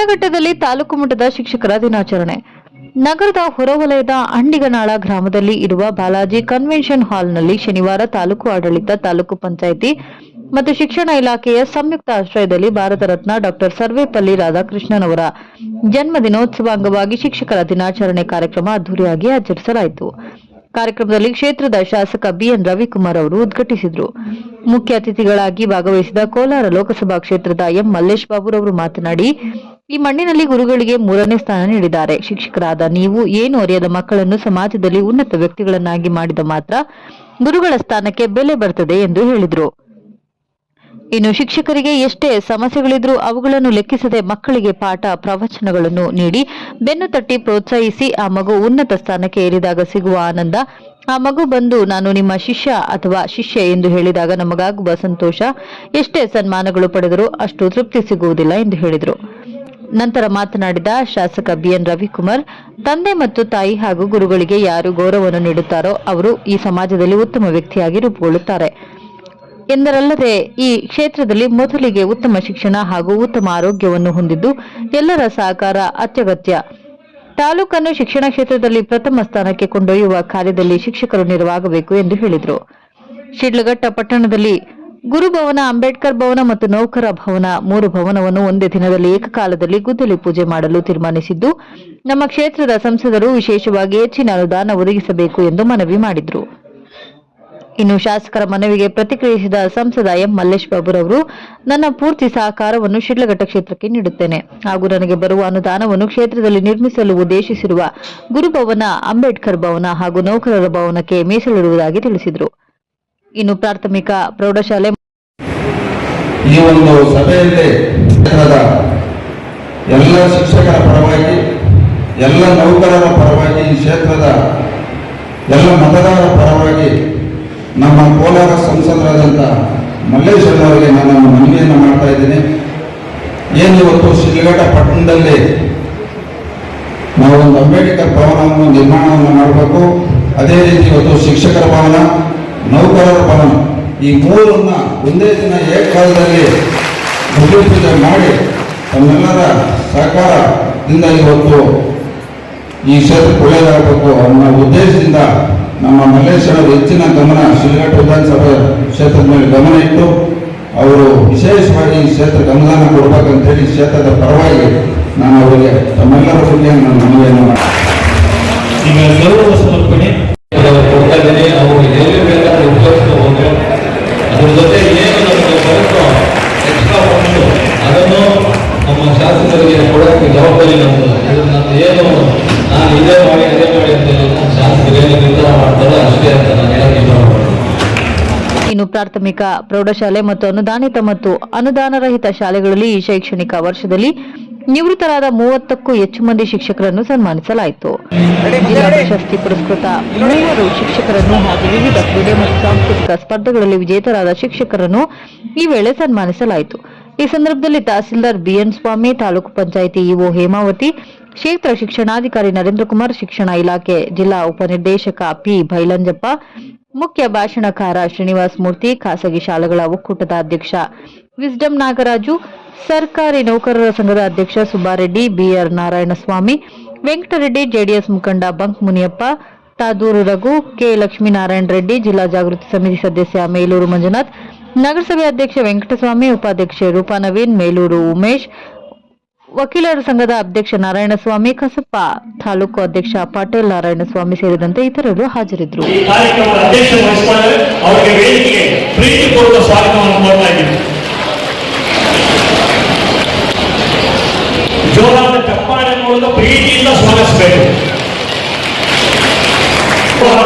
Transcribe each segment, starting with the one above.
ಶಿಡ್ಲಘಟ್ಟದಲ್ಲಿ ತಾಲೂಕು ಮಟ್ಟದ ಶಿಕ್ಷಕರ ದಿನಾಚರಣೆ. ನಗರದ ಹೊರವಲಯದ ಅಂಡಿಗನಾಳ ಗ್ರಾಮದಲ್ಲಿ ಇರುವ ಬಾಲಾಜಿ ಕನ್ವೆನ್ಷನ್ ಹಾಲ್ನಲ್ಲಿ ಶನಿವಾರ ತಾಲೂಕು ಆಡಳಿತ, ತಾಲೂಕು ಪಂಚಾಯಿತಿ ಮತ್ತು ಶಿಕ್ಷಣ ಇಲಾಖೆಯ ಸಂಯುಕ್ತ ಆಶ್ರಯದಲ್ಲಿ ಭಾರತ ರತ್ನ ಡಾಕ್ಟರ್ ಸರ್ವೇಪಲ್ಲಿ ರಾಧಾಕೃಷ್ಣನ್ ಅವರ ಜನ್ಮ ದಿನೋತ್ಸವ ಅಂಗವಾಗಿ ಶಿಕ್ಷಕರ ದಿನಾಚರಣೆ ಕಾರ್ಯಕ್ರಮ ಅದ್ದೂರಿಯಾಗಿ ಆಚರಿಸಲಾಯಿತು. ಕಾರ್ಯಕ್ರಮದಲ್ಲಿ ಕ್ಷೇತ್ರದ ಶಾಸಕ ಬಿಎನ್ ರವಿಕುಮಾರ್ ಅವರು ಉದ್ಘಾಟಿಸಿದರು. ಮುಖ್ಯ ಅತಿಥಿಗಳಾಗಿ ಭಾಗವಹಿಸಿದ ಕೋಲಾರ ಲೋಕಸಭಾ ಕ್ಷೇತ್ರದ ಎಂ ಮಲ್ಲೇಶ್ ಬಾಬುರವರು ಮಾತನಾಡಿ, ಈ ಮಣ್ಣಿನಲ್ಲಿ ಗುರುಗಳಿಗೆ ಮೂರನೇ ಸ್ಥಾನ ನೀಡಿದ್ದಾರೆ. ಶಿಕ್ಷಕರಾದ ನೀವು ಏನು ಅರಿಯದ ಮಕ್ಕಳನ್ನು ಸಮಾಜದಲ್ಲಿ ಉನ್ನತ ವ್ಯಕ್ತಿಗಳನ್ನಾಗಿ ಮಾಡಿದ ಮಾತ್ರ ಗುರುಗಳ ಸ್ಥಾನಕ್ಕೆ ಬೆಲೆ ಬರ್ತದೆ ಎಂದು ಹೇಳಿದರು. ಇನ್ನು ಶಿಕ್ಷಕರಿಗೆ ಎಷ್ಟೇ ಸಮಸ್ಯೆಗಳಿದ್ರೂ ಅವುಗಳನ್ನು ಲೆಕ್ಕಿಸದೆ ಮಕ್ಕಳಿಗೆ ಪಾಠ ಪ್ರವಚನಗಳನ್ನು ನೀಡಿ ಬೆನ್ನು ತಟ್ಟಿ ಪ್ರೋತ್ಸಾಹಿಸಿ ಆ ಮಗು ಉನ್ನತ ಸ್ಥಾನಕ್ಕೆ ಏರಿದಾಗ ಸಿಗುವ ಆನಂದ. ಆ ಮಗು ಬಂದು ನಾನು ನಿಮ್ಮ ಶಿಷ್ಯ ಅಥವಾ ಶಿಷ್ಯ ಎಂದು ಹೇಳಿದಾಗ ನಮಗಾಗುವ ಸಂತೋಷ. ಎಷ್ಟೇ ಸನ್ಮಾನಗಳು ಪಡೆದರೂ ಅಷ್ಟು ತೃಪ್ತಿ ಸಿಗುವುದಿಲ್ಲ ಎಂದು ಹೇಳಿದರು. ನಂತರ ಮಾತನಾಡಿದ ಶಾಸಕ ಬಿಎನ್ ರವಿಕುಮಾರ್, ತಂದೆ ಮತ್ತು ತಾಯಿ ಹಾಗೂ ಗುರುಗಳಿಗೆ ಯಾರು ಗೌರವವನ್ನು ನೀಡುತ್ತಾರೋ ಅವರು ಈ ಸಮಾಜದಲ್ಲಿ ಉತ್ತಮ ವ್ಯಕ್ತಿಯಾಗಿ ರೂಪುಗೊಳ್ಳುತ್ತಾರೆ. ಎಂದರಲ್ಲದೆ ಈ ಕ್ಷೇತ್ರದಲ್ಲಿ ಮೊದಲಿಗೆ ಉತ್ತಮ ಶಿಕ್ಷಣ ಹಾಗೂ ಉತ್ತಮ ಆರೋಗ್ಯವನ್ನು ಹೊಂದಿದ್ದು ಎಲ್ಲರ ಸಹಕಾರ ಅತ್ಯಗತ್ಯ. ತಾಲೂಕನ್ನು ಶಿಕ್ಷಣ ಕ್ಷೇತ್ರದಲ್ಲಿ ಪ್ರಥಮ ಸ್ಥಾನಕ್ಕೆ ಕೊಂಡೊಯ್ಯುವ ಕಾರ್ಯದಲ್ಲಿ ಶಿಕ್ಷಕರು ನೆರವಾಗಬೇಕು ಎಂದು ಹೇಳಿದರು. ಶಿಡ್ಲಘಟ್ಟ ಪಟ್ಟಣದಲ್ಲಿ ಗುರುಭವನ, ಅಂಬೇಡ್ಕರ್ ಭವನ ಮತ್ತು ನೌಕರ ಭವನ ಮೂರು ಭವನವನ್ನು ಒಂದೇ ದಿನದಲ್ಲಿ ಏಕಕಾಲದಲ್ಲಿ ಗುದ್ದಲಿ ಪೂಜೆ ಮಾಡಲು ತೀರ್ಮಾನಿಸಿದ್ದು, ನಮ್ಮ ಕ್ಷೇತ್ರದ ಸಂಸದರು ವಿಶೇಷವಾಗಿ ಹೆಚ್ಚಿನ ಅನುದಾನ ಒದಗಿಸಬೇಕು ಎಂದು ಮನವಿ ಮಾಡಿದರು. ಇನ್ನು ಶಾಸಕರ ಮನವಿಗೆ ಪ್ರತಿಕ್ರಿಯಿಸಿದ ಸಂಸದ ಎಂ ಮಲ್ಲೇಶ್ ಬಾಬುರವರು, ನನ್ನ ಪೂರ್ತಿ ಸಹಕಾರವನ್ನು ಶಿಡ್ಲಘಟ್ಟ ಕ್ಷೇತ್ರಕ್ಕೆ ನೀಡುತ್ತೇನೆ. ಹಾಗೂ ನನಗೆ ಬರುವ ಅನುದಾನವನ್ನು ಕ್ಷೇತ್ರದಲ್ಲಿ ನಿರ್ಮಿಸಲು ಉದ್ದೇಶಿಸಿರುವ ಗುರುಭವನ, ಅಂಬೇಡ್ಕರ್ ಭವನ ಹಾಗೂ ನೌಕರರ ಭವನಕ್ಕೆ ಮೀಸಲಿಡುವುದಾಗಿ ತಿಳಿಸಿದರು. ಇನ್ನು ಪ್ರಾಥಮಿಕ ಪ್ರೌಢಶಾಲೆ ಈ ಒಂದು ಸಭೆಯಲ್ಲಿ ಕ್ಷೇತ್ರದ ಎಲ್ಲ ಶಿಕ್ಷಕರ ಪರವಾಗಿ, ಎಲ್ಲ ನೌಕರರ ಪರವಾಗಿ, ಈ ಕ್ಷೇತ್ರದ ಎಲ್ಲ ಮತದಾರರ ಪರವಾಗಿ ನಮ್ಮ ಕೋಲಾರ ಸಂಸದರಾದಂಥ ಮಲ್ಲೇಶ್ವರವರಿಗೆ ನಾನು ಮನವಿಯನ್ನು ಮಾಡ್ತಾ ಇದ್ದೀನಿ. ಏನು ಇವತ್ತು ಶಿಡ್ಲಘಟ್ಟ ಪಟ್ಟಣದಲ್ಲಿ ನಾವು ಅಂಬೇಡ್ಕರ್ ಭವನವನ್ನು ನಿರ್ಮಾಣವನ್ನು ಮಾಡಬೇಕು. ಅದೇ ರೀತಿ ಇವತ್ತು ಶಿಕ್ಷಕರ ಭವನ, ನೌಕರರ ಭವನ, ಈ ಮೂರನ್ನ ಒಂದೇ ದಿನ ಏಕಕಾಲದಲ್ಲಿ ಭೂಪೂಜೆ ಮಾಡಿ ತಮ್ಮೆಲ್ಲರ ಸಹಕಾರದಿಂದ ಇವತ್ತು ಈ ಕ್ಷೇತ್ರಕ್ಕೆ ಒಳ್ಳೆಯದಾಗಬೇಕು ಅನ್ನೋ ಉದ್ದೇಶದಿಂದ ನಮ್ಮ ಮಲ್ಲೇಶ್ವರ ಹೆಚ್ಚಿನ ಗಮನ ಶಿಲ್ಘಟ್ಟ ವಿಧಾನಸಭಾ ಕ್ಷೇತ್ರದ ಮೇಲೆ ಗಮನ ಇಟ್ಟು ಅವರು ವಿಶೇಷವಾಗಿ ಈ ಕ್ಷೇತ್ರಕ್ಕೆ ಅನುದಾನ ಕೊಡಬೇಕಂತೇಳಿ ಕ್ಷೇತ್ರದ ಪರವಾಗಿ ನಾನು ಅವರಿಗೆ ತಮ್ಮೆಲ್ಲರ ಬಗ್ಗೆ ನಾನು ಮನವಿಯನ್ನು ಈಗ ಗೌರವ ನಾವು ಎಲ್ಲಿ ಅದ್ರ ಜೊತೆ ಏನು ನಮಗೆ ಎಕ್ಸ್ಟ್ರಾ ಅದನ್ನು ನಮ್ಮ ಶಾಸಕರಿಗೆ ಕೊಡೋಕ್ಕೆ ಜವಾಬ್ದಾರಿ ನಮ್ಮದು ನಾನು ಏನು ನಾನು ಇದೇ ಮಾಡಿ, ಅದೇ ಮಾಡಿ ಅಂತ ಹೇಳಿ ಇನ್ನು ಪ್ರಾಥಮಿಕ ಪ್ರೌಢಶಾಲೆ ಮತ್ತು ಅನುದಾನಿತ ಮತ್ತು ಅನುದಾನರಹಿತ ಶಾಲೆಗಳಲ್ಲಿ ಈ ಶೈಕ್ಷಣಿಕ ವರ್ಷದಲ್ಲಿ ನಿವೃತ್ತರಾದ ಮೂವತ್ತಕ್ಕೂ ಹೆಚ್ಚು ಮಂದಿ ಶಿಕ್ಷಕರನ್ನು ಸನ್ಮಾನಿಸಲಾಯಿತು. ಪ್ರಶಸ್ತಿ ಪುರಸ್ಕೃತ ಮೂವರು ಶಿಕ್ಷಕರನ್ನು ಹಾಗೂ ವಿವಿಧ ಕ್ರೀಡೆ ಮತ್ತು ಸಾಂಸ್ಕೃತಿಕ ಸ್ಪರ್ಧೆಗಳಲ್ಲಿ ವಿಜೇತರಾದ ಶಿಕ್ಷಕರನ್ನು ಈ ವೇಳೆ ಸನ್ಮಾನಿಸಲಾಯಿತು. ಈ ಸಂದರ್ಭದಲ್ಲಿ ತಹಸೀಲ್ದಾರ್ ಬಿಎನ್ ಸ್ವಾಮಿ, ತಾಲೂಕು ಪಂಚಾಯಿತಿ ಇಒ ಹೇಮಾವತಿ ಕ್ಷೇತ್ರ ಶಿಕ್ಷಣಾಧಿಕಾರಿ ನರೇಂದ್ರ ಕುಮಾರ್ ಶಿಕ್ಷಣ ಇಲಾಖೆ ಜಿಲ್ಲಾ ಉಪನಿರ್ದೇಶಕ ಪಿ ಭೈಲಂಜಪ್ಪ ಮುಖ್ಯ ಭಾಷಣಕಾರ ಶ್ರೀನಿವಾಸ್ ಮೂರ್ತಿ, ಖಾಸಗಿ ಶಾಲೆಗಳ ಒಕ್ಕೂಟದ ಅಧ್ಯಕ್ಷ ವಿಸ್ಡಂ ನಾಗರಾಜು, ಸರ್ಕಾರಿ ನೌಕರರ ಸಂಘದ ಅಧ್ಯಕ್ಷ ಸುಬ್ಬಾರೆಡ್ಡಿ, ಬಿಆರ್ ನಾರಾಯಣಸ್ವಾಮಿ, ವೆಂಕಟರೆಡ್ಡಿ, ಜೆಡಿಎಸ್ ಮುಖಂಡ ಬಂಕ್ ಮುನಿಯಪ್ಪ ತಾದೂರು ರಘು, ಕೆ ಲಕ್ಷ್ಮೀನಾರಾಯಣ ರೆಡ್ಡಿ, ಜಿಲ್ಲಾ ಜಾಗೃತಿ ಸಮಿತಿ ಸದಸ್ಯ ಮೇಲೂರು ಮಂಜುನಾಥ್, ನಗರಸಭೆ ಅಧ್ಯಕ್ಷ ವೆಂಕಟಸ್ವಾಮಿ, ಉಪಾಧ್ಯಕ್ಷೆ ರೂಪಾ ನವೀನ್, ಮೇಲೂರು ಉಮೇಶ್ ವಕೀಲರ ಸಂಘದ ಅಧ್ಯಕ್ಷ ನಾರಾಯಣಸ್ವಾಮಿ, ಕಸಪ್ಪ ತಾಲೂಕು ಅಧ್ಯಕ್ಷ ಪಾಟೀಲ್ ನಾರಾಯಣಸ್ವಾಮಿ ಸೇರಿದಂತೆ ಇತರರು ಹಾಜರಿದ್ದರು. ಪ್ರೀತಿಯಿಂದ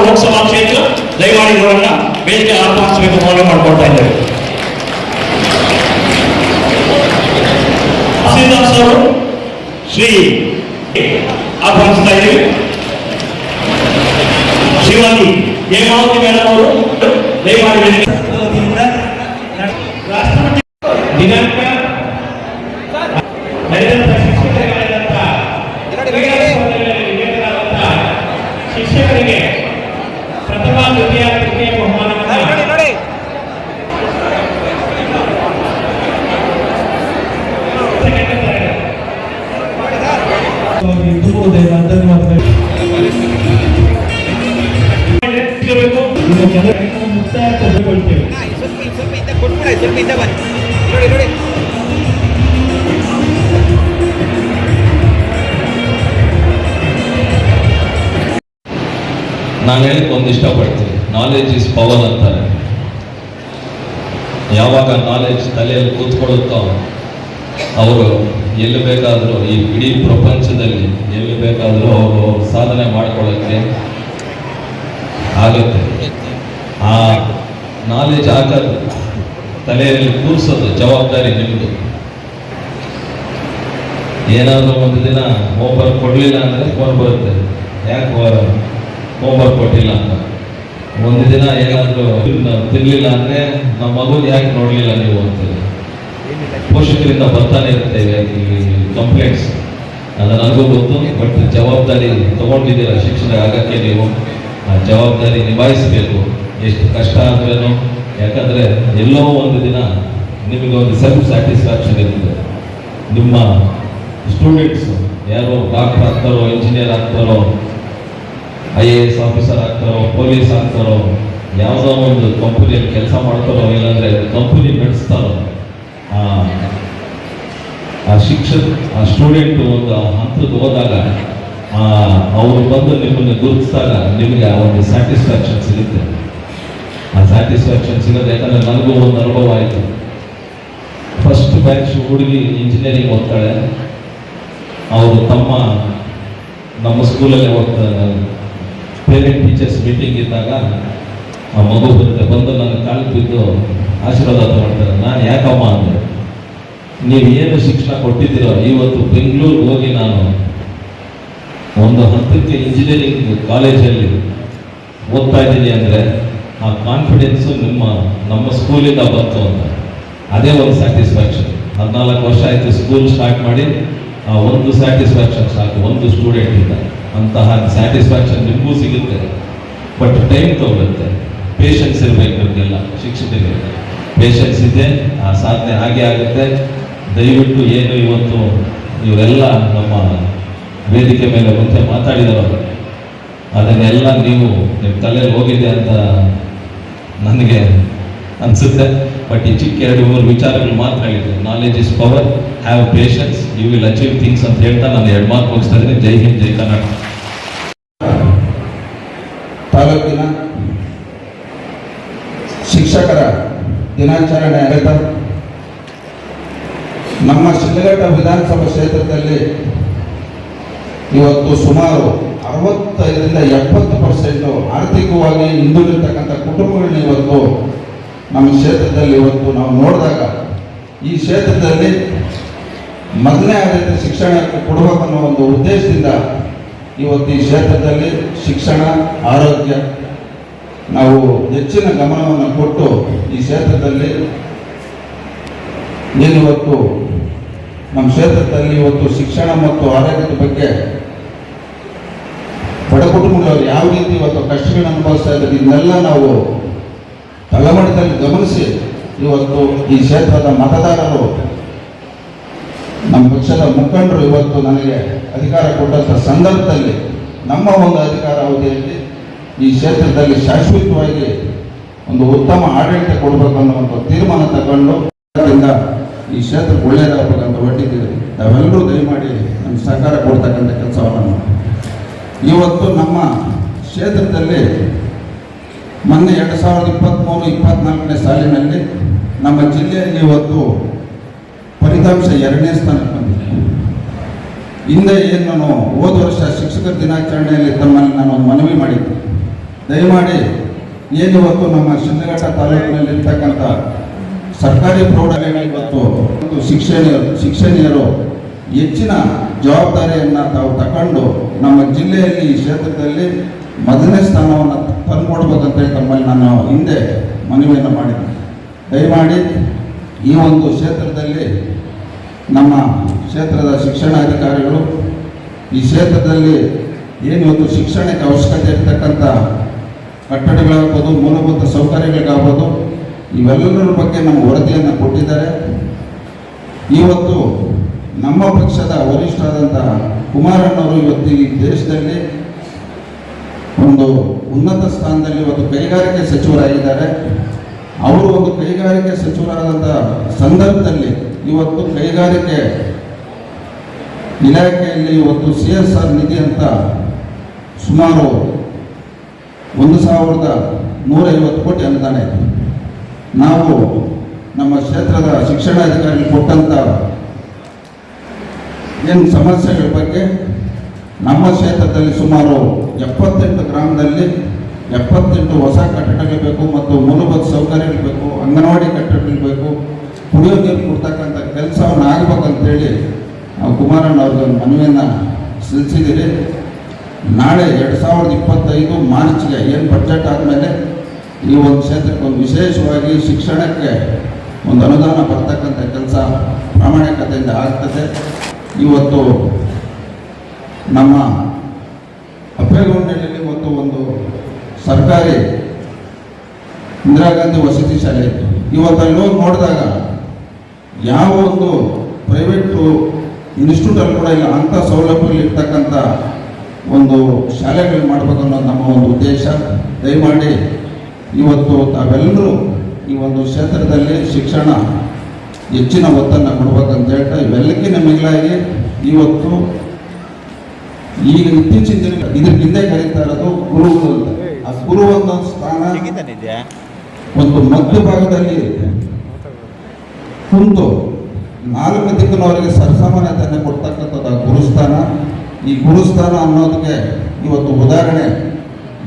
ಲೋಕಸಭಾ ಕ್ಷೇತ್ರ, ದಯಮಾಡಿ ವೇದಿಕೆ ಆಹ್ವಾನಿಸಬೇಕು ಮನವಿ ಇದ್ದೇವೆ. ತಹಸೀಲ್ದಾರ್ ಅವರು ಶ್ರೀ ಆಹ್ವಾನಿಸ್ತಾ ಇದ್ದೀವಿ ಶ್ರೀಮತಿ ಹೇಮಾವತಿ ಮೇಡಮ್ ನೀಡಬೇಕು ಇದಕ್ಕೆಲ್ಲ ಮುಕ್ತಾಯ ಕೊಟ್ಟುಕೊಳ್ತೇವೆ ಸ್ವಲ್ಪ ಸ್ವಲ್ಪ ಇಂದ ಕೊಟ್ಬಿಡ ಸ್ವಲ್ಪ ಇಂದ ಬನ್ನಿ ನೋಡಿ ನೋಡಿ ನಾನು ಹೇಳಿಕ್ ಒಂದು ಇಷ್ಟಪಡ್ತೀನಿ. ನಾಲೆಜ್ ಇಸ್ ಪವರ್ ಅಂತಾರೆ. ಯಾವಾಗ ನಾಲೆಜ್ ತಲೆಯಲ್ಲಿ ಕೂತ್ಕೊಳ್ಳುತ್ತೋ, ಅವರು ಎಲ್ಲಿ ಬೇಕಾದರೂ, ಈ ಇಡೀ ಪ್ರಪಂಚದಲ್ಲಿ ಎಲ್ಲಿ ಬೇಕಾದರೂ ಅವರು ಸಾಧನೆ ಮಾಡಿಕೊಳ್ಳಕ್ಕೆ ಆಗುತ್ತೆ. ಆ ನಾಲೆಜ್ ಹಾಕೋದು ತಲೆಯಲ್ಲಿ ಕೂರಿಸೋದು ಜವಾಬ್ದಾರಿ ನಿಮ್ಮದು ಏನಾದರೂ ಒಂದು ದಿನ ಹೋಮ್ವರ್ಕ್ ಕೊಡಲಿಲ್ಲ ಅಂದರೆ ಫೋನ್ ಬರುತ್ತೆ. ಯಾಕೆ ಹೋಮ್ವರ್ಕ್ ಕೊಟ್ಟಿಲ್ಲ ಅಂತ. ಒಂದು ದಿನ ಏನಾದರೂ ತಿನ್ನಲಿಲ್ಲ ಅಂದರೆ ನಮ್ಮ ಮಗು ಯಾಕೆ ನೋಡಲಿಲ್ಲ ನೀವು ಅಂತೇಳಿ ಪೋಷಕರಿಂದ ಬರ್ತಾನೆ ಇರುತ್ತೆ ಈ ಕಂಪ್ಲೇಂಟ್ಸ್ ಅದು ನನಗೂ ಗೊತ್ತು ಬಟ್ ಜವಾಬ್ದಾರಿ ತಗೊಂಡಿದ್ದೀರಾ ಶಿಕ್ಷಣ ಆಗಕ್ಕೆ ನೀವು? ಆ ಜವಾಬ್ದಾರಿ ನಿಭಾಯಿಸಬೇಕು. ಎಷ್ಟು ಕಷ್ಟ ಆದ್ರೂ ಯಾಕಂದರೆ ಎಲ್ಲೋ ಒಂದು ದಿನ ನಿಮಗೆ ಒಂದು ಸೆಲ್ಫ್ ಸ್ಯಾಟಿಸ್ಫ್ಯಾಕ್ಷನ್ ಇರ್ತದೆ ನಿಮ್ಮ ಸ್ಟೂಡೆಂಟ್ಸ್ ಯಾರೋ ಡಾಕ್ಟರ್ ಆಗ್ತಾರೋ ಇಂಜಿನಿಯರ್ ಆಗ್ತಾರೋ ಐ ಎ ಎಸ್ ಆಫೀಸರ್ ಆಗ್ತಾರೋ ಪೊಲೀಸ್ ಆಗ್ತಾರೋ, ಯಾವುದೋ ಒಂದು ಕಂಪನಿಯಲ್ಲಿ ಕೆಲಸ ಮಾಡ್ತಾರೋ, ಇಲ್ಲಾಂದರೆ ಕಂಪನಿ ನಡೆಸ್ತಾರೋ, ಆ ಶಿಕ್ಷಕ, ಆ ಸ್ಟೂಡೆಂಟ್ ಒಂದು ಹಂತಕ್ಕೆ ಹೋದಾಗ ಅವರು ಬಂದು ನಿಮ್ಮನ್ನು ಗುರುತಿಸಿದಾಗ ನಿಮಗೆ ಆ ಒಂದು ಸ್ಯಾಟಿಸ್ಫ್ಯಾಕ್ಷನ್ ಸಿಗುತ್ತೆ. ಆ ಸ್ಯಾಟಿಸ್ಫ್ಯಾಕ್ಷನ್ ಸಿಗೋದು ಯಾಕಂದ್ರೆ ನನಗೂ ಒಂದು ಅನುಭವ ಆಯಿತು. ಫಸ್ಟ್ ಬ್ಯಾಚ್ ಹುಡುಗಿ ಇಂಜಿನಿಯರಿಂಗ್ ಓದ್ತಾಳೆ. ಅವರು ತಮ್ಮ, ನಮ್ಮ ಸ್ಕೂಲಲ್ಲೇ ಓದ್ತಾ ಪೇರೆಂಟ್ ಟೀಚರ್ಸ್ ಮೀಟಿಂಗ್ ಇದ್ದಾಗ ಆ ಮಗು ಬರುತ್ತೆ ಬಂದು ನನ್ನ ಕಾಲು ಬಿದ್ದು ಆಶೀರ್ವಾದ ಮಾಡ್ತಾರೆ ನಾನು ಯಾಕಮ್ಮ ಅಂದೆ, ನೀವು ಏನು ಶಿಕ್ಷಣ ಕೊಟ್ಟಿದ್ದೀರೋ, ಇವತ್ತು ಬೆಂಗಳೂರಿಗೆ ಹೋಗಿ ನಾನು ಒಂದು ಹಂತಕ್ಕೆ ಇಂಜಿನಿಯರಿಂಗ್ ಕಾಲೇಜಲ್ಲಿ ಓದ್ತಾ ಇದ್ದೀನಿ ಅಂದರೆ ಆ ಕಾನ್ಫಿಡೆನ್ಸು ನಿಮ್ಮ, ನಮ್ಮ ಸ್ಕೂಲಿಂದ ಬಂತು ಅಂತ. ಅದೇ ಒಂದು ಸ್ಯಾಟಿಸ್ಫ್ಯಾಕ್ಷನ್ ಹದಿನಾಲ್ಕು ವರ್ಷ ಆಯಿತು ಸ್ಕೂಲ್ ಸ್ಟಾರ್ಟ್ ಮಾಡಿ, ಆ ಒಂದು ಸ್ಯಾಟಿಸ್ಫ್ಯಾಕ್ಷನ್ ಸಾಕು, ಒಂದು ಸ್ಟೂಡೆಂಟಿಂದ ಅಂತಹ ಸ್ಯಾಟಿಸ್ಫ್ಯಾಕ್ಷನ್ ನಿಮಗೂ ಸಿಗುತ್ತೆ. ಬಟ್ ಟೈಮ್ ತಗೊಳುತ್ತೆ. ಪೇಷನ್ಸ್ ಇರಬೇಕು ಇವ್ರಿಗೆಲ್ಲ ಶಿಕ್ಷಕರಿಗೆ. ಪೇಷನ್ಸ್ ಇದೆ, ಆ ಸಾಧನೆ ಹಾಗೆ ಆಗುತ್ತೆ. ದಯವಿಟ್ಟು ಏನು ಇವತ್ತು ಇವರೆಲ್ಲ ನಮ್ಮ ವೇದಿಕೆ ಮೇಲೆ ಮುಂಚೆ ಮಾತಾಡಿದವರು ಅದನ್ನೆಲ್ಲ ನೀವು ನಿಮ್ಮ ತಲೆಯಲ್ಲಿ ಹೋಗಿದೆ ಅಂತ ನನಗೆ ಅನಿಸುತ್ತೆ. ಬಟ್ ಈ ಚಿಕ್ಕ ಎರಡು ಮೂರು ವಿಚಾರಗಳು ಮಾತ್ರ ಹೇಳಿದ್ರು. Knowledge is power have patience you will achieve things ಅಂತ ಹೇಳ್ತಾ ನಾನು ಎರಡು ಮಾತು ಮುಗಿಸ್ತಾ ಇದ್ದೀನಿ. ಜೈ ಹಿಂದ್, ಜೈ ಕರ್ನಾಟಕ. ತಾಲೂಕಿನ ಶಿಕ್ಷಕರ ದಿನಾಚರಣೆ ಆಗುತ್ತೆ ನಮ್ಮ ಶಿಡ್ಲಘಟ್ಟ ವಿಧಾನಸಭಾ ಕ್ಷೇತ್ರದಲ್ಲಿ ಇವತ್ತು ಸುಮಾರು ಅರವತ್ತೈದರಿಂದ ಎಪ್ಪತ್ತು ಪರ್ಸೆಂಟು ಆರ್ಥಿಕವಾಗಿ ಹಿಂದುಳಿರ್ತಕ್ಕಂಥ ಕುಟುಂಬಗಳನ್ನ ಇವತ್ತು ನಮ್ಮ ಕ್ಷೇತ್ರದಲ್ಲಿ ಇವತ್ತು ನಾವು ನೋಡಿದಾಗ ಈ ಕ್ಷೇತ್ರದಲ್ಲಿ ಮೊದಲನೇ ಆದ್ಯತೆ ಶಿಕ್ಷಣ ಕೊಡಬೇಕನ್ನೋ ಒಂದು ಉದ್ದೇಶದಿಂದ ಇವತ್ತು ಈ ಕ್ಷೇತ್ರದಲ್ಲಿ ಶಿಕ್ಷಣ, ಆರೋಗ್ಯ ನಾವು ಹೆಚ್ಚಿನ ಗಮನವನ್ನು ಕೊಟ್ಟು ಈ ಕ್ಷೇತ್ರದಲ್ಲಿ ಏನಿವತ್ತು ನಮ್ಮ ಕ್ಷೇತ್ರದಲ್ಲಿ ಇವತ್ತು ಶಿಕ್ಷಣ ಮತ್ತು ಆರೋಗ್ಯದ ಬಗ್ಗೆ ಕುಟುಂಬದವರು ಯಾವ ರೀತಿ ಇವತ್ತು ಕಷ್ಟಗಳನ್ನು ಅನುಭವಿಸ್ತಾ ಇದ್ದಾರೆ, ಇದನ್ನೆಲ್ಲ ನಾವು ತಳಮಟ್ಟದಲ್ಲಿ ಗಮನಿಸಿ ಇವತ್ತು ಈ ಕ್ಷೇತ್ರದ ಮತದಾರರು ನಮ್ಮ ಪಕ್ಷದ ಮುಖಂಡರು ಇವತ್ತು ನನಗೆ ಅಧಿಕಾರ ಕೊಟ್ಟಂಥ ಸಂದರ್ಭದಲ್ಲಿ ನಮ್ಮ ಒಂದು ಅಧಿಕಾರ ಅವಧಿಯಲ್ಲಿ ಈ ಕ್ಷೇತ್ರದಲ್ಲಿ ಶಾಶ್ವತವಾಗಿ ಒಂದು ಉತ್ತಮ ಆಡಳಿತ ಕೊಡಬೇಕು ಅನ್ನೋ ಒಂದು ತೀರ್ಮಾನ ತಗೊಂಡು ಅದರಿಂದ ಈ ಕ್ಷೇತ್ರಕ್ಕೆ ಒಳ್ಳೆಯದಾಗಬೇಕಂತ ಹೊರಟಿದ್ದೀವಿ ನಾವೆಲ್ಲರೂ ದಯಮಾಡಿ ನಮ್ಮ ಸಹಕಾರ ಕೊಡ್ತಕ್ಕಂಥ ಕೆಲಸವನ್ನು ಇವತ್ತು ನಮ್ಮ ಕ್ಷೇತ್ರದಲ್ಲಿ ಮೊನ್ನೆ ಎರಡು ಸಾವಿರದ ಇಪ್ಪತ್ತ್ಮೂರು ಇಪ್ಪತ್ತ್ನಾಲ್ಕನೇ ಸಾಲಿನಲ್ಲಿ ನಮ್ಮ ಜಿಲ್ಲೆಯಲ್ಲಿ ಇವತ್ತು ಫಲಿತಾಂಶ ಎರಡನೇ ಸ್ಥಾನಕ್ಕೆ ಬಂದಿದೆ. ಹಿಂದೆ ಏನು ನಾನು ಹೋದ ವರ್ಷ ಶಿಕ್ಷಕರ ದಿನಾಚರಣೆಯಲ್ಲಿ ತಮ್ಮಲ್ಲಿ ನಾನು ಮನವಿ ಮಾಡಿದ್ದೆ. ದಯಮಾಡಿ ಏನು ಇವತ್ತು ನಮ್ಮ ಶಿಂದಘಟ್ಟ ತಾಲೂಕಿನಲ್ಲಿರ್ತಕ್ಕಂಥ ಸರ್ಕಾರಿ ಪ್ರೌಢಶಾಲೆಗಳು ಇವತ್ತು ಒಂದು ಶಿಕ್ಷಣಿಯರು ಶಿಕ್ಷಣಿಯರು ಹೆಚ್ಚಿನ ಜವಾಬ್ದಾರಿಯನ್ನು ತಾವು ತಗೊಂಡು ನಮ್ಮ ಜಿಲ್ಲೆಯಲ್ಲಿ ಈ ಕ್ಷೇತ್ರದಲ್ಲಿ ಮೊದಲನೇ ಸ್ಥಾನವನ್ನು ತಂದುಕೊಡ್ಬೇಕಂತೇಳಿ ತಮ್ಮಲ್ಲಿ ನಾನು ಹಿಂದೆ ಮನವಿಯನ್ನು ಮಾಡಿದ್ದೆ. ದಯಮಾಡಿ ಈ ಒಂದು ಕ್ಷೇತ್ರದಲ್ಲಿ ನಮ್ಮ ಕ್ಷೇತ್ರದ ಶಿಕ್ಷಣ ಅಧಿಕಾರಿಗಳು, ಈ ಕ್ಷೇತ್ರದಲ್ಲಿ ಏನು ಒಂದು ಶಿಕ್ಷಣಕ್ಕೆ ಅವಶ್ಯಕತೆ ಇರತಕ್ಕಂಥ ಕಟ್ಟಡಗಳಾಗ್ಬೋದು, ಮೂಲಭೂತ ಸೌಕರ್ಯಗಳಿಗಾಗ್ಬೋದು, ಇವೆಲ್ಲರ ಬಗ್ಗೆ ನಮ್ಮ ವರದಿಯನ್ನು ಕೊಟ್ಟಿದ್ದಾರೆ. ಇವತ್ತು ನಮ್ಮ ಪಕ್ಷದ ವರಿಷ್ಠರಾದಂತಹ ಕುಮಾರಣ್ಣವರು ಇವತ್ತು ಈ ದೇಶದಲ್ಲಿ ಒಂದು ಉನ್ನತ ಸ್ಥಾನದಲ್ಲಿ ಒಂದು ಕೈಗಾರಿಕೆ ಸಚಿವರಾಗಿದ್ದಾರೆ. ಅವರು ಒಂದು ಕೈಗಾರಿಕೆ ಸಚಿವರಾದಂಥ ಸಂದರ್ಭದಲ್ಲಿ ಇವತ್ತು ಕೈಗಾರಿಕೆ ಇಲಾಖೆಯಲ್ಲಿ ಇವತ್ತು ಸಿ ಎಸ್ ಆರ್ ನಿಧಿ ಅಂತ ಸುಮಾರು ಒಂದು ಸಾವಿರದ ನೂರೈವತ್ತು ಕೋಟಿ ಅನುದಾನ ಇದೆ. ನಾವು ನಮ್ಮ ಕ್ಷೇತ್ರದ ಶಿಕ್ಷಣಾಧಿಕಾರಿ ಕೊಟ್ಟಂಥ ಏನು ಸಮಸ್ಯೆಗಳ ಬಗ್ಗೆ? ನಮ್ಮ ಕ್ಷೇತ್ರದಲ್ಲಿ ಸುಮಾರು ಎಪ್ಪತ್ತೆಂಟು ಗ್ರಾಮದಲ್ಲಿ ಎಪ್ಪತ್ತೆಂಟು ಹೊಸ ಕಟ್ಟಡಗಳು ಬೇಕು ಮತ್ತು ಮೂಲಭೂತ ಸೌಕರ್ಯಗಳು ಬೇಕು, ಅಂಗನವಾಡಿ ಕಟ್ಟಡಗಳು ಬೇಕು ಕುಡಿಯೋ ನೀರು ಕೊಡ್ತಕ್ಕಂಥ ಕೆಲಸವನ್ನು ಆಗಬೇಕಂತೇಳಿ ನಾವು ಕುಮಾರಣ್ಣ ಅವ್ರಿಗೆ ಒಂದು ಮನವಿಯನ್ನು ಸಲ್ಲಿಸಿದ್ದೀರಿ ನಾಳೆ ಎರಡು ಸಾವಿರದ ಇಪ್ಪತ್ತೈದು ಮಾರ್ಚ್ಗೆ ಏನು ಬಜೆಟ್ ಆದಮೇಲೆ ಈ ಒಂದು ಕ್ಷೇತ್ರಕ್ಕೆ ಒಂದು ವಿಶೇಷವಾಗಿ ಶಿಕ್ಷಣಕ್ಕೆ ಒಂದು ಅನುದಾನ ಬರ್ತಕ್ಕಂಥ ಕೆಲಸ ಪ್ರಾಮಾಣಿಕತೆಯಿಂದ ಆಗ್ತದೆ. ಇವತ್ತು ನಮ್ಮ ಅಪ್ಪೇಗೌಡನಲ್ಲಿ ಇವತ್ತು ಒಂದು ಸರ್ಕಾರಿ ಇಂದಿರಾ ಗಾಂಧಿ ವಸತಿ ಶಾಲೆ ಇತ್ತು. ಇವತ್ತು ಅಲ್ಲಿ ಹೋಗಿ ನೋಡಿದಾಗ ಯಾವ ಒಂದು ಪ್ರೈವೇಟು ಇನ್ಸ್ಟಿಟ್ಯೂಟಲ್ಲಿ ಕೂಡ ಇಲ್ಲ, ಅಂಥ ಸೌಲಭ್ಯಗಳು ಇರ್ತಕ್ಕಂಥ ಒಂದು ಶಾಲೆಗಳು ಮಾಡಬೇಕು ಅನ್ನೋದು ನಮ್ಮ ಒಂದು ಉದ್ದೇಶ. ದಯಮಾಡಿ ಇವತ್ತು ತಾವೆಲ್ಲರೂ ಈ ಒಂದು ಕ್ಷೇತ್ರದಲ್ಲಿ ಶಿಕ್ಷಣ ಹೆಚ್ಚಿನ ಒತ್ತನ್ನು ಕೊಡ್ಬೇಕಂತ ಹೇಳ್ತಾ ಇವೆಲ್ಲಕ್ಕಿಂತ ಮಿಗಿಲಾಗಿ ಇವತ್ತು ಈಗ ಇತ್ತೀಚಿನ ದಿನ ಇದ್ರ ಹಿಂದೆ ಕರೀತಾ ಇರೋದು ಗುರು ಅಂತ. ಆ ಗುರು ಅನ್ನೋ ಸ್ಥಾನ ಒಂದು ಮಧ್ಯ ಭಾಗದಲ್ಲಿ ಕುಂತು ನಾಲ್ಕು ದಿಕ್ಕಿನವರಿಗೆ ಸರ್ಸಾಮಾನ್ಯತೆಯನ್ನು ಕೊಡ್ತಕ್ಕಂಥದ್ದು ಆ ಗುರುಸ್ಥಾನ. ಈ ಗುರುಸ್ಥಾನ ಅನ್ನೋದಕ್ಕೆ ಇವತ್ತು ಉದಾಹರಣೆ.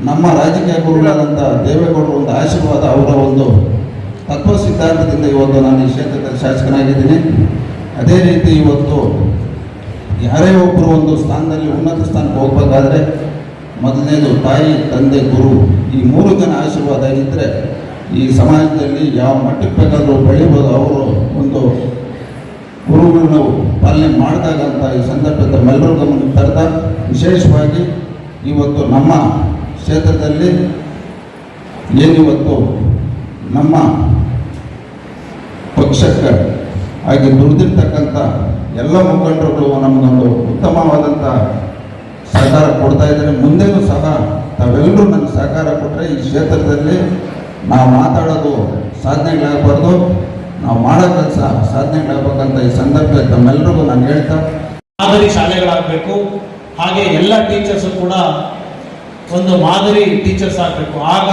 ನಮ್ಮ ರಾಜಕೀಯ ಗುರುಗಳಾದಂಥ ದೇವೇಗೌಡರು ಒಂದು ಆಶೀರ್ವಾದ ಅವರ ಒಂದು ತತ್ವ ಸಿದ್ಧಾಂತದಿಂದ ಇವತ್ತು ನಾನು ಈ ಕ್ಷೇತ್ರದಲ್ಲಿ ಶಾಸಕನಾಗಿದ್ದೀನಿ. ಅದೇ ರೀತಿ ಇವತ್ತು ಯಾರೇ ಒಬ್ಬರು ಒಂದು ಸ್ಥಾನದಲ್ಲಿ ಉನ್ನತ ಸ್ಥಾನಕ್ಕೆ ಹೋಗ್ಬೇಕಾದ್ರೆ ಮೊದಲನೇದು ತಾಯಿ, ತಂದೆ, ಗುರು ಈ ಮೂರು ಜನ ಆಶೀರ್ವಾದ ಇದ್ದರೆ ಈ ಸಮಾಜದಲ್ಲಿ ಯಾವ ಮಟ್ಟಕ್ಕೆ ಬೇಕಾದರೂ ಬೆಳಿಬೋದು. ಅವರು ಒಂದು ಗುರುಗಳನ್ನ ಪಾಲನೆ ಮಾಡಿದಾಗಂತ ಈ ಸಂದರ್ಭದ ತಮ್ಮೆಲ್ಲರೂ ಗಮನ ತರ್ತಾ ವಿಶೇಷವಾಗಿ ಇವತ್ತು ನಮ್ಮ ಕ್ಷೇತ್ರದಲ್ಲಿ ಏನಿವತ್ತು ನಮ್ಮ ಪಕ್ಷಕ್ಕೆ ಹಾಗೆ ದುಡಿದಿರ್ತಕ್ಕಂಥ ಎಲ್ಲ ಮುಖಂಡರುಗಳು ನಮಗೊಂದು ಉತ್ತಮವಾದಂಥ ಸಹಕಾರ ಕೊಡ್ತಾ ಇದ್ದಾರೆ. ಮುಂದೆನೂ ಸಹ ತಾವೆಲ್ಲರೂ ನನಗೆ ಸಹಕಾರ ಕೊಟ್ಟರೆ ಈ ಕ್ಷೇತ್ರದಲ್ಲಿ ನಾವು ಮಾತಾಡೋದು ಸಾಧನೆಗಳಾಗಬಾರ್ದು ನಾವು ಮಾಡೋ ಕೆಲಸ ಸಾಧನೆಗಳಾಗಬೇಕಂತ ಈ ಸಂದರ್ಭದಲ್ಲಿ ತಮ್ಮೆಲ್ಲರಿಗೂ ನಾನು ಹೇಳ್ತಾ ಮಾದರಿ ಶಾಲೆಗಳಾಗಬೇಕು, ಹಾಗೆ ಎಲ್ಲ ಟೀಚರ್ಸು ಕೂಡ ಒಂದು ಮಾದರಿ ಟೀಚರ್ಸ್ ಆಗಬೇಕು. ಆಗ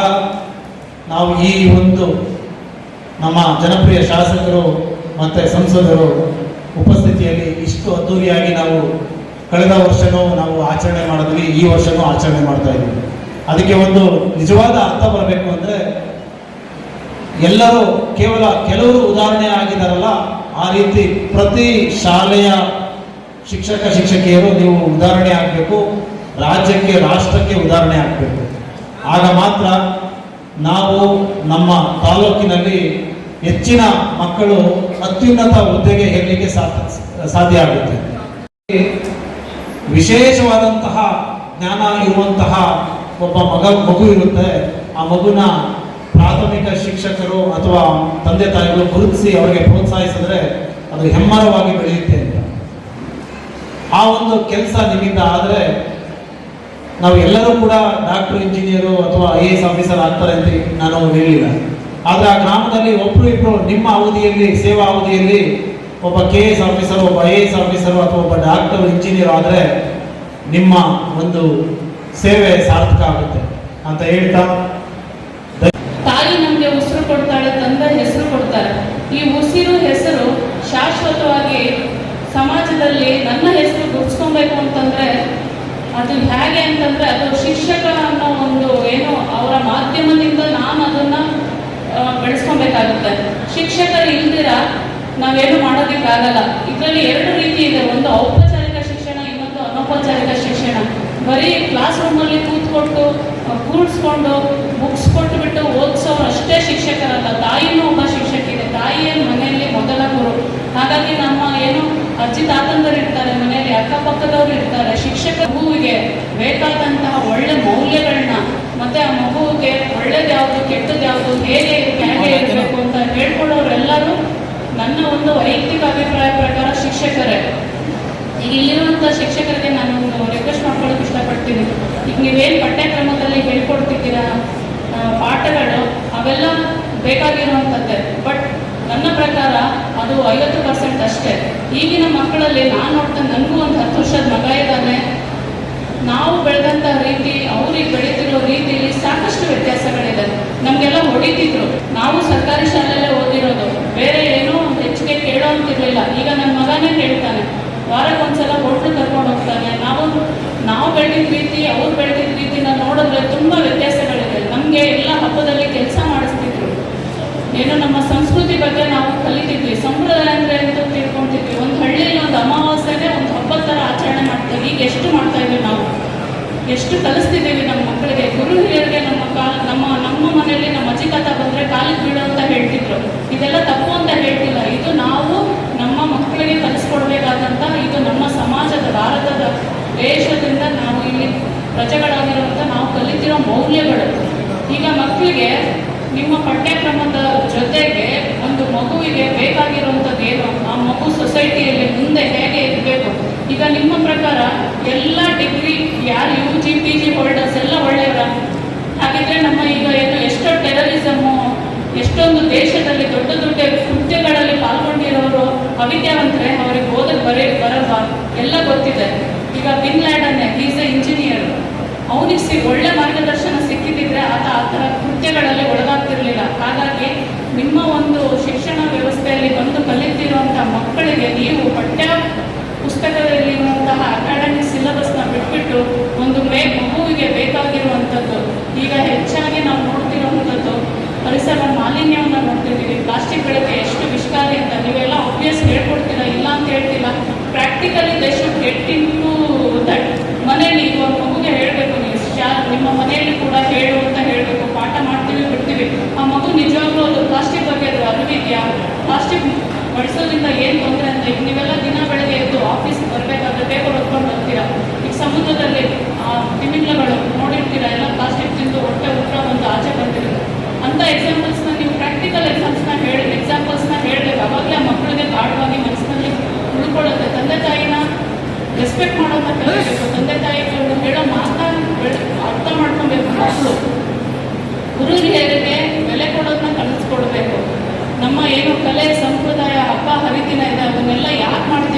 ನಾವು ಈ ಒಂದು ನಮ್ಮ ಜನಪ್ರಿಯ ಶಾಸಕರು ಮತ್ತು ಸಂಸದರು ಉಪಸ್ಥಿತಿಯಲ್ಲಿ ಇಷ್ಟು ಅದ್ದೂರಿಯಾಗಿ ನಾವು ಕಳೆದ ವರ್ಷನೂ ನಾವು ಆಚರಣೆ ಮಾಡಿದ್ವಿ, ಈ ವರ್ಷನೂ ಆಚರಣೆ ಮಾಡ್ತಾ ಇದ್ವಿ ಅದಕ್ಕೆ ಒಂದು ನಿಜವಾದ ಅರ್ಥ ಬರಬೇಕು ಅಂದರೆ ಎಲ್ಲರೂ ಕೇವಲ ಕೆಲವರು ಉದಾಹರಣೆ ಆಗಿದ್ದಾರಲ್ಲ, ಆ ರೀತಿ ಪ್ರತಿ ಶಾಲೆಯ ಶಿಕ್ಷಕ, ಶಿಕ್ಷಕಿಯರು ನೀವು ಉದಾಹರಣೆ ಆಗಬೇಕು, ರಾಜ್ಯಕ್ಕೆ, ರಾಷ್ಟ್ರಕ್ಕೆ ಉದಾಹರಣೆ ಆಗಬೇಕು. ಆಗ ಮಾತ್ರ ನಾವು ನಮ್ಮ ತಾಲೂಕಿನಲ್ಲಿ ಹೆಚ್ಚಿನ ಮಕ್ಕಳು ಅತ್ಯುನ್ನತ ಹುದ್ದೆಗೆ ಹೇಳಲಿಕ್ಕೆ ಸಾಧ್ಯ ಆಗುತ್ತೆ. ವಿಶೇಷವಾದಂತಹ ಜ್ಞಾನ ಇರುವಂತಹ ಒಬ್ಬ ಮಗ, ಮಗು ಇರುತ್ತೆ. ಆ ಮಗುನ ಪ್ರಾಥಮಿಕ ಶಿಕ್ಷಕರು ಅಥವಾ ತಂದೆ ತಾಯಿಗಳು ಗುರುತಿಸಿ ಅವರಿಗೆ ಪ್ರೋತ್ಸಾಹಿಸಿದ್ರೆ ಅದು ಹೆಮ್ಮರವಾಗಿ ಬೆಳೆಯುತ್ತೆ ಅಂತ. ಆ ಒಂದು ಕೆಲಸ ನಿಮ್ಮಿಂದ ಆದರೆ ನಾವು ಎಲ್ಲರೂ ಕೂಡ ಡಾಕ್ಟರ್ ಇಂಜಿನಿಯರು ಅಥವಾ ಐ ಎಸ್ ಆಫೀಸರ್ ಆಗ್ತಾರೆ ಅಂತ ನಾನು ಹೇಳಿಲ್ಲ. ಆದರೆ ಆ ಗ್ರಾಮದಲ್ಲಿ ಒಬ್ಬರು ಇಬ್ಬರು ನಿಮ್ಮ ಅವಧಿಯಲ್ಲಿ, ಸೇವಾ ಅವಧಿಯಲ್ಲಿ ಒಬ್ಬ ಕೆ ಎಸ್ ಆಫೀಸರ್ ಒಬ್ಬ ಐ ಎಸ್ ಆಫೀಸರು ಅಥವಾ ಒಬ್ಬ ಡಾಕ್ಟರ್ ಇಂಜಿನಿಯರ್ ಆದರೆ ನಿಮ್ಮ ಒಂದು ಸೇವೆ ಸಾರ್ಥಕ ಆಗುತ್ತೆ ಅಂತ ಹೇಳ್ತಾ ತಾಯಿ ನಮಗೆ ಉಸಿರು ಕೊಡ್ತಾಳೆ, ತಂದೆ ಹೆಸರು ಕೊಡ್ತಾರೆ. ಈ ಉಸಿರು, ಹೆಸರು ಶಾಶ್ವತವಾಗಿ ಸಮಾಜದಲ್ಲಿ ನನ್ನ ಹೆಸರು ಗುರ್ಸ್ಕೊಬೇಕು ಅಂತಂದ್ರೆ ಅದು ಹೇಗೆ ಅಂತಂದ್ರೆ ಅದು ಶಿಕ್ಷಕರ ಅನ್ನೋ ಒಂದು ಏನು ಅವರ ಮಾಧ್ಯಮದಿಂದ ನಾನು ಅದನ್ನ ಬೆಳೆಸ್ಕೊಬೇಕಾಗುತ್ತೆ. ಶಿಕ್ಷಕರು ಇಲ್ದಿರ ನಾವೇನು ಮಾಡೋದಕ್ಕಾಗಲ್ಲ. ಇದರಲ್ಲಿ ಎರಡು ರೀತಿ ಇದೆ. ಒಂದು ಔಪಚಾರಿಕ ಶಿಕ್ಷಣ, ಇನ್ನೊಂದು ಅನೌಪಚಾರಿಕ ಶಿಕ್ಷಣ. ಬರೀ ಕ್ಲಾಸ್ ರೂಮಲ್ಲಿ ಕೂತ್ಕೊಟ್ಟು ಕೂಡಿಸ್ಕೊಂಡು ಬುಕ್ಸ್ ಕೊಟ್ಟುಬಿಟ್ಟು ಓದಿಸೋರು ಅಷ್ಟೇ ಶಿಕ್ಷಕರಲ್ಲ. ತಾಯಿನೂ ಒಬ್ಬ ಶಿಕ್ಷಕಿದೆ. ತಾಯಿಯೇ ಮನೆಯಲ್ಲಿ ಮೊದಲ ಗುರು. ಹಾಗಾಗಿ ನಮ್ಮ ಏನು ಅಜ್ಜಿ ತಾತಂದರು ಇರ್ತಾರೆ ಮನೆಯಲ್ಲಿ ಅಕ್ಕಪಕ್ಕದವರು ಇರ್ತಾರೆ ಶಿಕ್ಷಕ ಮಗುವಿಗೆ ಬೇಕಾದಂತಹ ಒಳ್ಳೆ ಮೌಲ್ಯಗಳನ್ನ ಮತ್ತೆ ಆ ಮಗುವಿಗೆ ಒಳ್ಳೇದು ಯಾವುದು ಕೆಟ್ಟದ್ದು ಯಾವುದು ಹೇಗೆ ಹೇಗೆ ಇರಬೇಕು ಅಂತ ಹೇಳ್ಕೊಡೋರೆಲ್ಲರೂ ನನ್ನ ಒಂದು ವೈಯಕ್ತಿಕ ಅಭಿಪ್ರಾಯ ಪ್ರಕಾರ ಶಿಕ್ಷಕರೇ. ಈಗ ಇಲ್ಲಿರುವಂತಹ ಶಿಕ್ಷಕರಿಗೆ ನಾನು ಒಂದು ರಿಕ್ವೆಸ್ಟ್ ಮಾಡ್ಕೊಳ್ಳೋಕೆ ಇಷ್ಟಪಡ್ತೀನಿ. ಈಗ ನೀವೇನು ಪಠ್ಯಕ್ರಮದಲ್ಲಿ ಹೇಳ್ಕೊಡ್ತಿದ್ದೀರಾ? ಪಾಠಗಳು ಅವೆಲ್ಲ ಬೇಕಾಗಿರುವಂಥದ್ದೇ ಬಟ್ ನನ್ನ ಪ್ರಕಾರ ಅದು ಐವತ್ತು ಪರ್ಸೆಂಟ್ ಅಷ್ಟೇ. ಈಗಿನ ಮಕ್ಕಳಲ್ಲಿ ನಾನು ನೋಡ್ತಾ ನನಗೂ ಒಂದು ಹತ್ತು ವರ್ಷದ ಮಗ ಇದ್ದಾನೆ. ನಾವು ಬೆಳೆದಂಥ ರೀತಿ, ಅವ್ರಿಗೆ ಬೆಳೀತಿರೋ ರೀತಿಯಲ್ಲಿ ಸಾಕಷ್ಟು ವ್ಯತ್ಯಾಸಗಳಿದೆ. ನಮಗೆಲ್ಲ ಹೊಡಿತಿದ್ರು. ನಾವು ಸರ್ಕಾರಿ ಶಾಲೆಯಲ್ಲೇ ಓದಿರೋದು. ಬೇರೆ ಏನೋ ಹೆಚ್ಚಿಗೆ ಕೇಳೋ ಅಂತಿರ್ಲಿಲ್ಲ. ಈಗ ನನ್ನ ಮಗನೇ ಕೇಳ್ತಾನೆ. ವಾರಕ್ಕೊಂದ್ಸಲ ಹೋಟ್ಲು ಕರ್ಕೊಂಡು ಹೋಗ್ತಾನೆ. ನಾವು ನಾವು ಬೆಳೆದ ರೀತಿ ಅವ್ರು ಬೆಳೆದಿದ್ದ ರೀತಿನ ನೋಡಿದ್ರೆ ತುಂಬ ವ್ಯತ್ಯಾಸಗಳಿದೆ ನಮಗೆ ಎಲ್ಲ ಹಬ್ಬದಲ್ಲಿ ಕೆಲಸ ಮಾಡಿಸ್ತಿದ್ರು ಏನು ನಮ್ಮ ಸಂಸ್ಕೃತಿ ಬಗ್ಗೆ ನಾವು ಕಲಿತಿದ್ವಿ. ಸಂಪ್ರದಾಯ ಅಂದ್ರೆ ಅಂತ ತಿಳ್ಕೊಂತಿದ್ವಿ. ಒಂದು ಹಳ್ಳಿಯಲ್ಲಿ ಒಂದು ಅಮಾವಾಸ್ಯೆ ಒಂದು ಹಬ್ಬ ಥರ ಆಚರಣೆ ಮಾಡ್ತೀವಿ. ಈಗ ಎಷ್ಟು ಮಾಡ್ತಾ ಇದ್ವಿ ನಾವು? ಎಷ್ಟು ಕಲಿಸ್ತಿದ್ದೀವಿ ನಮ್ಮ ಮಕ್ಕಳಿಗೆ? ಗುರು ಹಿರಿಯರಿಗೆ ನಮ್ಮ ಕಾಲ್ ನಮ್ಮ ನಮ್ಮ ಮನೆಯಲ್ಲಿ ನಮ್ಮ ಅಜ್ಜಿ ತಾತ ಬಂದರೆ ಕಾಲಿಗೆ ಬೀಳು ಅಂತ ಹೇಳ್ತಿದ್ರು. ಇದೆಲ್ಲ ತಪ್ಪು ಅಂತ ಹೇಳ್ತಿಲ್ಲ. ಇದು ನಾವು ನಮ್ಮ ಮಕ್ಕಳಿಗೆ ಕಲಿಸ್ಕೊಡ್ಬೇಕಾದಂಥ ಇದು ನಮ್ಮ ಸಮಾಜದ, ಭಾರತದ ದೇಶದಿಂದ ನಾವು ಇಲ್ಲಿ ಪ್ರಜೆಗಳಾಗಿರುವಂಥ ನಾವು ಕಲಿತಿರೋ ಮೌಲ್ಯಗಳು. ಈಗ ಮಕ್ಕಳಿಗೆ ನಿಮ್ಮ ಪಠ್ಯಕ್ರಮದ ಜೊತೆಗೆ ಮಗುವಿಗೆ ಬೇಕಾಗಿರುವಂಥದ್ದು ಏನು? ಆ ಮಗು ಸೊಸೈಟಿಯಲ್ಲಿ ಮುಂದೆ ಹೇಗೆ ಇರಬೇಕು? ಈಗ ನಿಮ್ಮ ಪ್ರಕಾರ ಎಲ್ಲ ಡಿಗ್ರಿ ಯಾರು U G P G holders ಎಲ್ಲ ಒಳ್ಳೆಯವರ? ಹಾಗಿದ್ರೆ ನಮ್ಮ ಈಗ ಏನು ಎಷ್ಟೋ ಟೆರರಿಸಮು ಎಷ್ಟೊಂದು ದೇಶದಲ್ಲಿ ದೊಡ್ಡ ದೊಡ್ಡ ಕೃತ್ಯಗಳಲ್ಲಿ ಪಾಲ್ಗೊಂಡಿರೋರು ಅವಿದ್ಯಾವಂತರೆ, ಅವ್ರಿಗೆ ಓದಕ್ಕೆ ಬರೀ, ಬರಲ್ವಾ? ಎಲ್ಲ ಗೊತ್ತಿದೆ. ಈಗ Bin Laden is a engineer ಅವನಿಗೆ ಒಳ್ಳೆ ಮಾರ್ಗದರ್ಶನ ಸಿಕ್ಕಿದ್ದಿದ್ರೆ ಆತ ಆ ಥರ ಕೃತ್ಯಗಳಲ್ಲಿ ಒಳಗಾಗ್ತಿರ್ಲಿಲ್ಲ ಹಾಗಾಗಿ ನಿಮ್ಮ ಒಂದು ಶಿಕ್ಷಣ ವ್ಯವಸ್ಥೆಯಲ್ಲಿ ಬಂದು ಕಲಿತಿರುವಂಥ ಮಕ್ಕಳಿಗೆ ನೀವು ಪಠ್ಯ ಪುಸ್ತಕದಲ್ಲಿರುವಂತಹ ಅಕಾಡೆಮಿಕ್ ಸಿಲೆಬಸ್ನ ಬಿಟ್ಬಿಟ್ಟು ಒಂದು ಮೇ ಮಗುವಿಗೆ ಬೇಕಾಗಿರುವಂಥದ್ದು ಈಗ ಹೆಚ್ಚಾಗಿ ನಾವು ನೋಡ್ತಿರುವಂಥದ್ದು ಪರಿಸರ ಮಾಲಿನ್ಯವನ್ನು ನೋಡ್ತಿದ್ದೀವಿ ಪ್ಲಾಸ್ಟಿಕ್ ಬಳಕೆ ಎಷ್ಟು ವಿಷಕಾರಿ ಅಂತ ನೀವೆಲ್ಲ ಒಬ್ವಿಯಸ್ ಹೇಳ್ಕೊಡ್ತೀರಾ ಇಲ್ಲ ಅಂತ ಹೇಳ್ತಿಲ್ಲ practically they should get into that ಮನೆಯಲ್ಲಿ ಈಗ ಒಂದು ಮಗುಗೆ ಹೇಳಬೇಕು ನೀವು ಶಾ ನಿಮ್ಮ ಮನೆಯಲ್ಲಿ ಕೂಡ ಹೇಳು ಅಂತ ಹೇಳಬೇಕು ಪಾಠ ಮಾಡ್ತೀವಿ ಬಿಡ್ತೀವಿ ಆ ಮಗು ನಿಜವಾಗ್ಲೂ ಅದು ಪ್ಲಾಸ್ಟಿಕ್ ಬಗ್ಗೆ ಅದು ಅರಿವಿದೆಯಾ ಬಳಸೋದ್ರಿಂದ ಏನು ತೊಂದರೆ ಅಂತ ಈಗ ನೀವೆಲ್ಲ ದಿನ ಬೆಳಗ್ಗೆ ಎದ್ದು ಆಫೀಸ್ ಬರಬೇಕಾದ್ರೆ ಪೇಪರ್ ಹೊತ್ಕೊಂಡು ಬರ್ತೀರಾ? ಈಗ ಸಮುದ್ರದಲ್ಲಿ ತಿಮಿಂಗ್ಲಗಳು ನೋಡಿರ್ತೀರಾ? ಎಲ್ಲ ಪ್ಲಾಸ್ಟಿಕ್ ತಿಂದು ಹೊಟ್ಟೆ ಉತ್ತರ ಒಂದು ಆಚೆ ಬಂದಿರುತ್ತೆ ಅಂತ ಎಕ್ಸಾಂಪಲ್ಸ್ನ ನೀವು ಪ್ರಾಕ್ಟಿಕಲ್ ಎಕ್ಸಾಮ್ಸ್ನ ಹೇಳಿ ಎಕ್ಸಾಂಪಲ್ಸ್ನ ಹೇಳಬೇಕು ಅವಾಗಲೇ ಮಕ್ಕಳಿಗೆ ಗಾಢವಾಗಿ ಮನಸ್ಸಿನಲ್ಲಿ ಉಳ್ಕೊಳ್ಳುತ್ತೆ. ತಂದೆ ತಾಯಿನ ರೆಸ್ಪೆಕ್ಟ್ ಮಾಡೋದನ್ನ ಕಲಿಬೇಕು. ತಂದೆ ತಾಯಿಗಳು ಹೇಳೋ ಮಾತನ್ನ ಅರ್ಥ ಮಾಡ್ಕೊಬೇಕು ಮಕ್ಕಳು. ಗುರು ಹಿರಿಯರಿಗೆ ಬೆಲೆ ಕೊಡೋದನ್ನ ನಮ್ಮ ಏನು ಕಲೆ ಸಂಪ್ರದಾಯ ಹಬ್ಬ ಹರಿದಿನ ಇದೆ ಅದನ್ನೆಲ್ಲ ಯಾಕೆ ಮಾಡ್ತೀವಿ